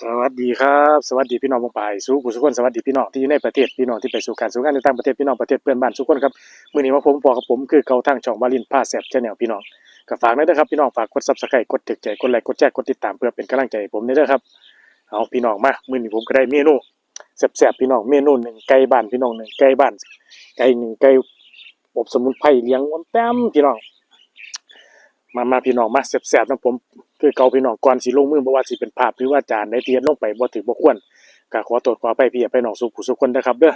สวัสดีครับ สวัสดีพี่น้องวงปายสู่ผู้สุขคนสวัสดีพี่น้องที่อยู่ในประเทศพี่น้องที่ไปสู่การสู่งานในต่างประเทศพี่น้องประเทศเพื่อนบ้านทุกคนครับมื้อนี้มาผมพอกับผมคือเกาทางช่องวาลินพาแซ่บแชนแนลพี่น้องก็ฝากด้วยนะครับพี่น้องฝากกด Subscribe กดถึกใจกดไลค์กดแชร์กดติดตามเพื่อเป็นกำลังใจผมด้วยเด้อครับเอาพี่น้องมามื้อนี้ผมก็ได้เมนูแซ่บๆพี่น้องเมนูหนึ่งไก่บ้านพี่น้องหนึ่งไก่บ้านไก่หนึ่งไก่อบสมุนไพรเลี้ยงวันแต้มพี่น้อง มามาพี่น้องมาแซ่บๆนะผม คือเก่าพี่น้องก่อนสิลงมือบ่ว่าสิเป็นภาพหรือว่าจานได้เทียนลงไปบ่ถือบ่ควรก็ขอโทษขออภัยพี่ไปน้องสุขผู้สุขคนนะครับเด้อ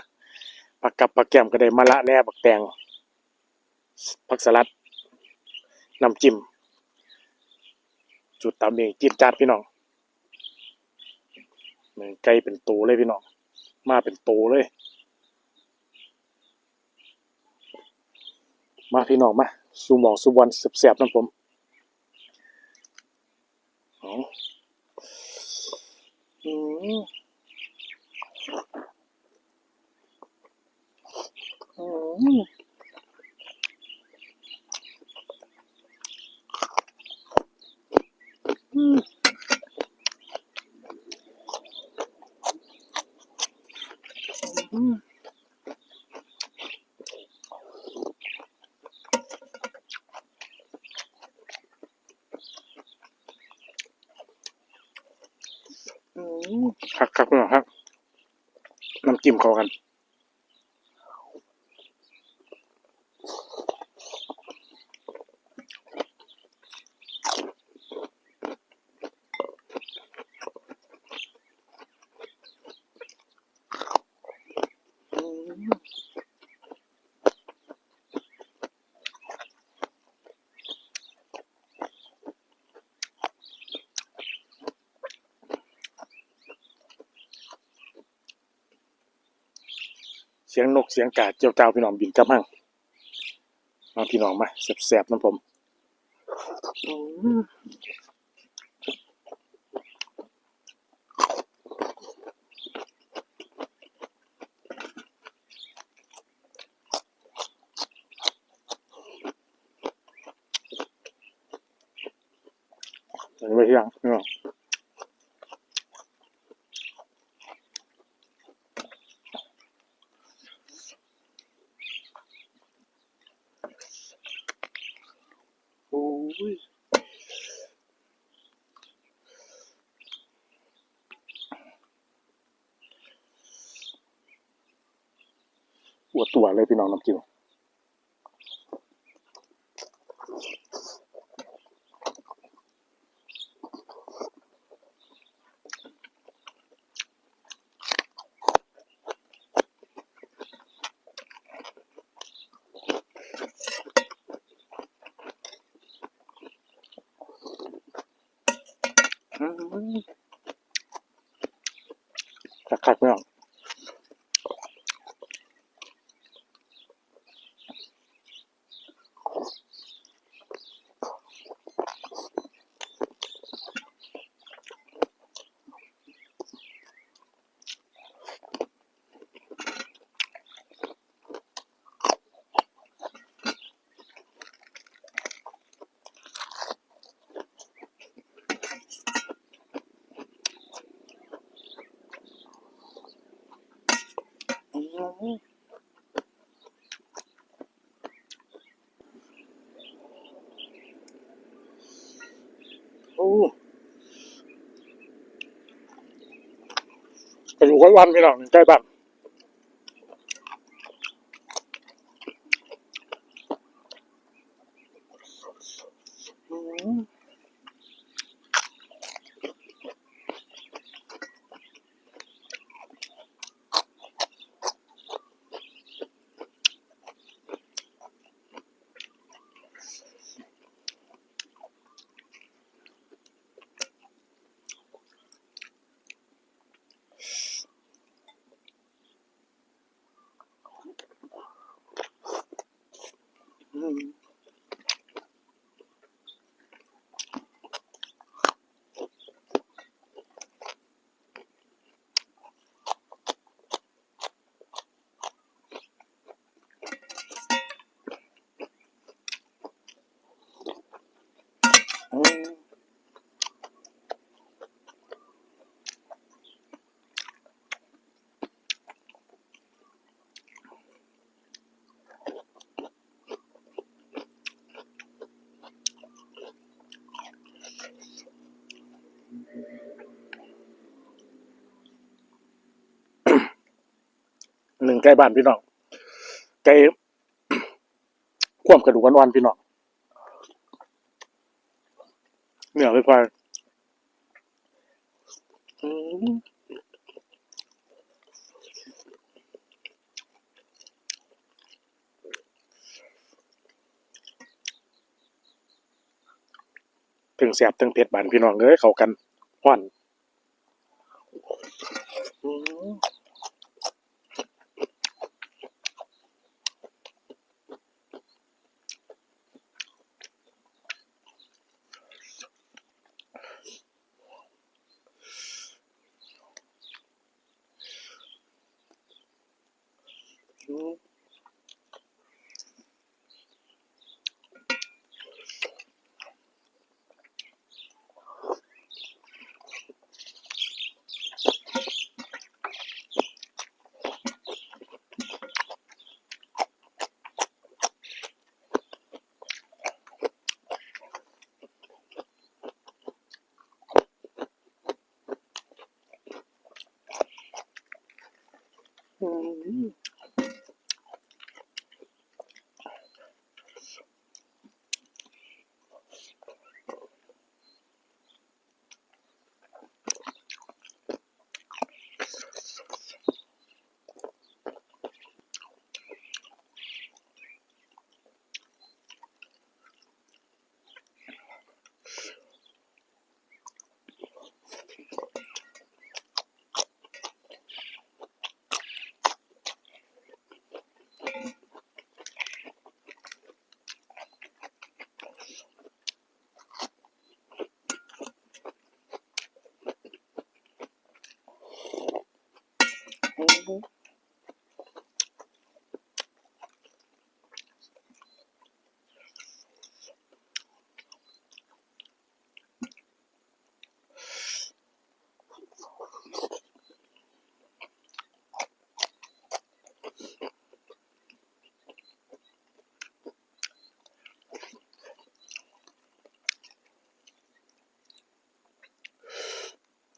ผักกับผักแก้มก็ได้มะละแหน่บักแตงผักสลัดน้ำจิ้มจุดตามเองจินจาดพี่น้องเหมือนไก่เป็นโตเลยพี่น้องมาเป็นโตเลย มาพี่น้องมาสู่หมองสู่บอลแซ่บๆนะผม อ๋ออืมอืมอืมอืมอืม ครับครับพี่น้องครับน้ำจิ้มเข้ากัน เสียงนกเสียงกาเจียวจ้าพี่น้องบินกลับห้างมาพี่น้องมาแสบๆนะผมอันนี้ไม่เที่ยงพี่น้องโอ้ย อวดตัวเลยพี่น้องน้ำจิ้ว คักคักๆไม่ออก นี่โอ้กระดูกไว้วันไปหรอกใกล้บ้า นึ่งใกล้บ้านพี่น้องไก่ควมกระดูกอ่อนๆพี่น้องเหนื้อไปพายถึงแสบถึงเผ็ดบานพี่น้องเอ้ยเข้ากันห้อนอื ม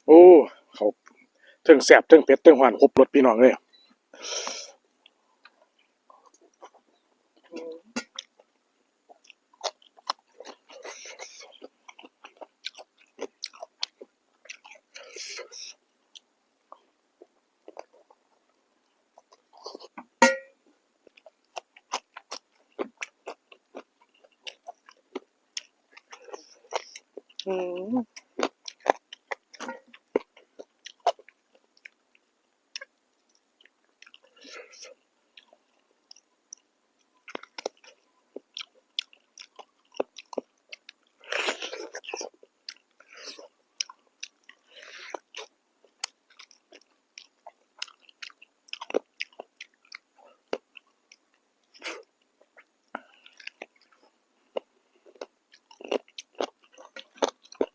โอ้ เขาถึงแสบถึงเผ็ดถึงหวานครบรสพี่น้องเลยอืม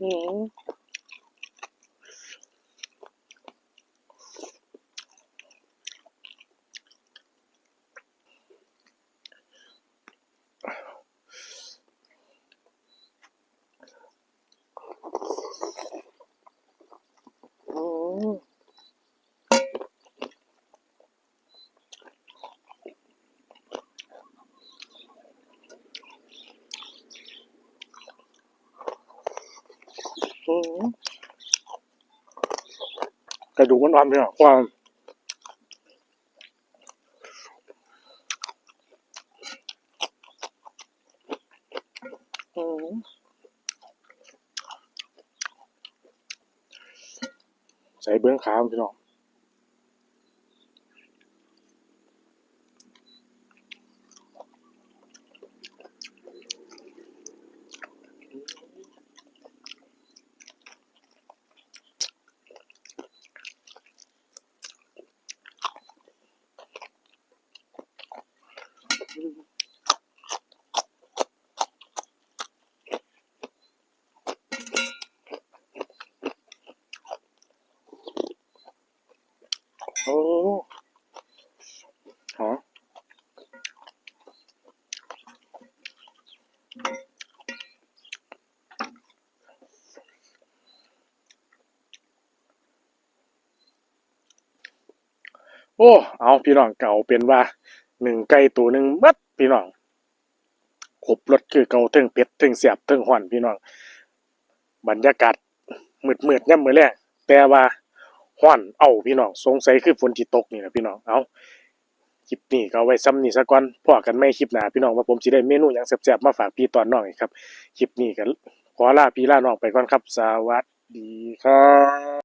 อื กระดูกมันความเนี่ยความอืมใส่เบื้องขามพี่น้องโอ้ฮะ โอ้ เอาพี่น้องเก่าเป็นว่าหนึ่งไก่ตัวหนึ่งมัดพี่น้องครบรสคือเก่าเทิงเผ็ดเทิงเสียบเทิงหวานพี่น้อง บรรยากาศมืดๆย่ำมือแรกแต่ว่าห้อนเอาพี่น้องสงสัยคือฝนที่ตกนี่นะพี่น้องเอาคลิปนี้ก็ไว้ซ้ำนี่ซะก่อนพอกันไม่คลิปหนาพี่น้องว่าผมสิได้เมนูหยังแซ่บๆมาฝากพี่ตอนน้องครับคลิปนี้ก็ขอลาพี่ลาน้องไปก่อนครับ สวัสดีครับ